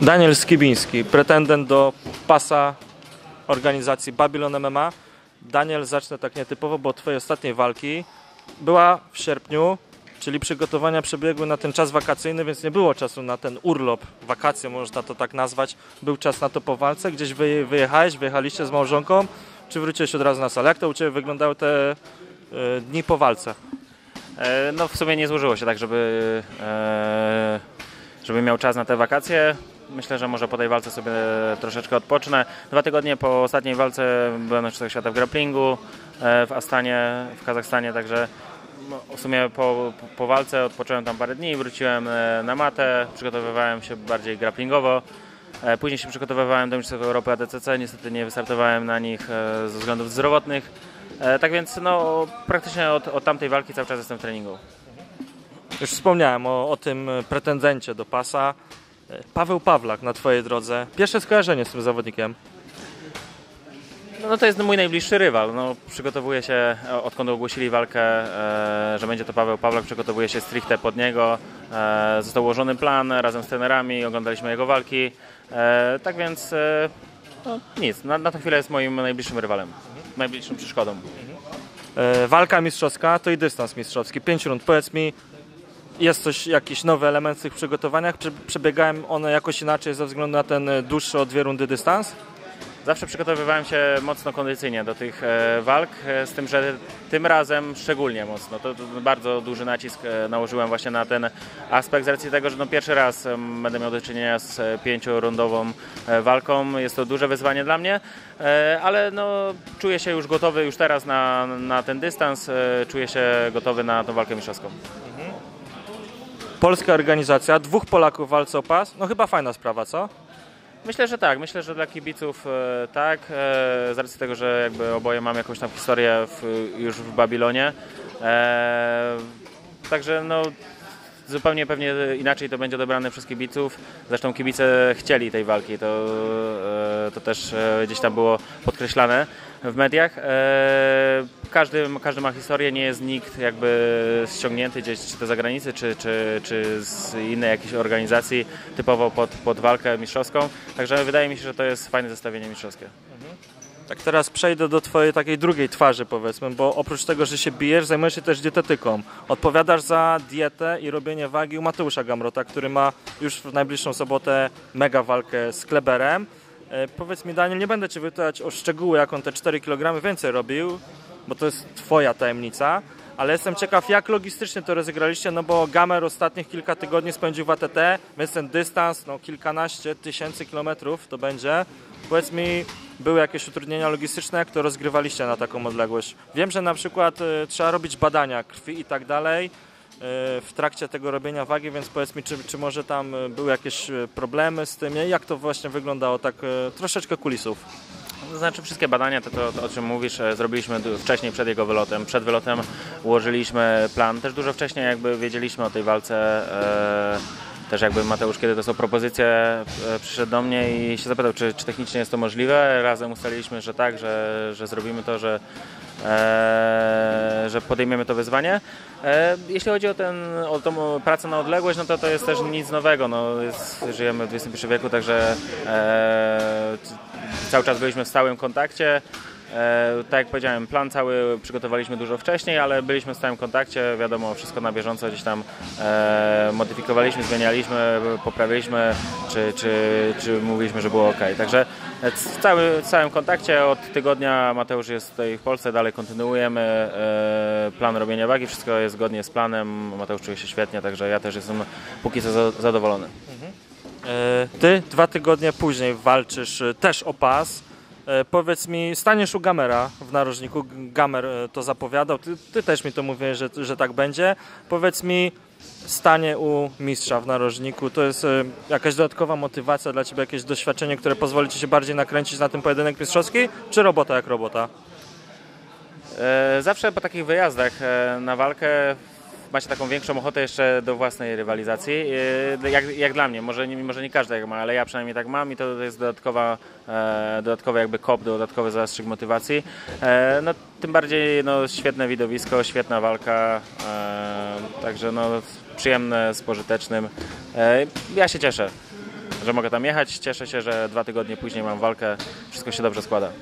Daniel Skibiński, pretendent do pasa organizacji Babylon MMA. Daniel, zacznę tak nietypowo, bo Twojej ostatniej walki była w sierpniu, czyli przygotowania przebiegły na ten czas wakacyjny, więc nie było czasu na ten urlop, wakacje można to tak nazwać. Był czas na to po walce, gdzieś wy, wyjechałeś, wyjechaliście z małżonką, czy wróciłeś od razu na salę? Jak to u Ciebie wyglądały te y, dni po walce? E, No w sumie nie złożyło się tak, żeby, e, żeby miał czas na te wakacje. Myślę, że może po tej walce sobie troszeczkę odpocznę. Dwa tygodnie po ostatniej walce byłem na Mistrzostwach Świata w grapplingu e, w Astanie, w Kazachstanie, także no, w sumie po, po, walce odpocząłem tam parę dni, wróciłem na matę, przygotowywałem się bardziej grapplingowo. Później się przygotowywałem do Mistrzostw Europy ADCC, niestety nie wystartowałem na nich ze względów zdrowotnych. E, Tak więc no, praktycznie od, od tamtej walki cały czas jestem w treningu. Już wspomniałem o, o tym pretendencie do pasa. Y, Paweł Pawlak na Twojej drodze. Pierwsze skojarzenie z tym zawodnikiem. No to jest mój najbliższy rywal. No, przygotowuję się, e, odkąd ogłosili walkę, e, że będzie to Paweł Pawlak, przygotowuję się stricte pod niego. E, został ułożony plan razem z trenerami, oglądaliśmy jego walki. E, tak więc e, no, nic, na, na tę chwilę jest moim najbliższym rywalem, najbliższą przeszkodą. E, Walka mistrzowska to i dystans mistrzowski. Pięć rund. Powiedz mi, jest coś, jakiś nowy element w tych przygotowaniach? Prze- Przebiegałem one jakoś inaczej ze względu na ten dłuższy o dwie rundy dystans? Zawsze przygotowywałem się mocno kondycyjnie do tych e, walk, e, z tym, że tym razem szczególnie mocno. To, to bardzo duży nacisk e, nałożyłem właśnie na ten aspekt z racji tego, że no pierwszy raz będę miał do czynienia z pięciorundową walką. Jest to duże wyzwanie dla mnie, ale no, czuję się już gotowy już teraz na, na ten dystans, czuję się gotowy na tą walkę mistrzowską. Polska organizacja, dwóch Polaków walce o pas. No chyba fajna sprawa, co? Myślę, że tak. Myślę, że dla kibiców e, tak, e, z racji tego, że jakby oboje mamy jakąś tam historię w, już w Babilonie. E, także no, zupełnie pewnie inaczej to będzie odebrane przez kibiców. Zresztą kibice chcieli tej walki, to, to też gdzieś tam było podkreślane w mediach. Każdy, każdy ma historię, nie jest nikt jakby ściągnięty gdzieś czy to z zagranicy, czy, czy, czy z innej jakiejś organizacji typowo pod, pod walkę mistrzowską. Także wydaje mi się, że to jest fajne zestawienie mistrzowskie. Tak teraz przejdę do Twojej takiej drugiej twarzy powiedzmy, bo oprócz tego, że się bijesz, zajmujesz się też dietetyką. Odpowiadasz za dietę i robienie wagi u Mateusza Gamrota, który ma już w najbliższą sobotę mega walkę z Kleberem. E, powiedz mi Daniel, nie będę Cię pytać o szczegóły, jak on te 4 kg więcej robił, bo to jest Twoja tajemnica, ale jestem ciekaw, jak logistycznie to rozegraliście, no bo Gamer ostatnich kilka tygodni spędził w ATT, więc ten dystans, no kilkanaście tysięcy kilometrów to będzie. Powiedz mi, były jakieś utrudnienia logistyczne, jak to rozgrywaliście na taką odległość? Wiem, że na przykład y, trzeba robić badania krwi i tak dalej y, w trakcie tego robienia wagi, więc powiedz mi, czy, czy może tam y, były jakieś y, problemy z tym? Jak to właśnie wyglądało, tak troszeczkę kulisów? Znaczy wszystkie badania, to, to, o czym mówisz, e, zrobiliśmy wcześniej przed jego wylotem. Przed wylotem ułożyliśmy plan. Też dużo wcześniej jakby wiedzieliśmy o tej walce. E, też jakby Mateusz, kiedy to są propozycje, e, przyszedł do mnie i się zapytał, czy, czy technicznie jest to możliwe. Razem ustaliliśmy, że tak, że, że zrobimy to, że, że podejmiemy to wyzwanie. E, jeśli chodzi o, ten, o tą pracę na odległość, no to to jest też nic nowego. No, jest, żyjemy w XXI wieku, także e, cały czas byliśmy w stałym kontakcie. E, tak jak powiedziałem, plan cały przygotowaliśmy dużo wcześniej, ale byliśmy w stałym kontakcie, wiadomo, wszystko na bieżąco gdzieś tam e, modyfikowaliśmy, zmienialiśmy, poprawialiśmy, czy, czy, czy mówiliśmy, że było ok. Także w cały, w całym kontakcie od tygodnia Mateusz jest tutaj w Polsce, dalej kontynuujemy e, plan robienia wagi, wszystko jest zgodnie z planem, Mateusz czuje się świetnie, także ja też jestem póki co za- zadowolony. E, Ty dwa tygodnie później walczysz e, też o pas. E, Powiedz mi, staniesz u Gamera w narożniku. Gamer e, to zapowiadał. Ty, ty też mi to mówiłeś, że, że tak będzie. Powiedz mi, stanie u mistrza w narożniku to jest e, jakaś dodatkowa motywacja dla ciebie, jakieś doświadczenie, które pozwoli ci się bardziej nakręcić na ten pojedynek mistrzowski, czy robota jak robota? E, Zawsze po takich wyjazdach e, na walkę macie taką większą ochotę jeszcze do własnej rywalizacji. E, Jak, jak dla mnie, może może nie każdy tak ma, ale ja przynajmniej tak mam i to jest dodatkowa, e, dodatkowy jakby kop, dodatkowy zastrzyk motywacji. E, No, tym bardziej no, świetne widowisko, świetna walka. e, także no, przyjemne z pożytecznym. Ja się cieszę, że mogę tam jechać. Cieszę się, że dwa tygodnie później mam walkę. Wszystko się dobrze składa.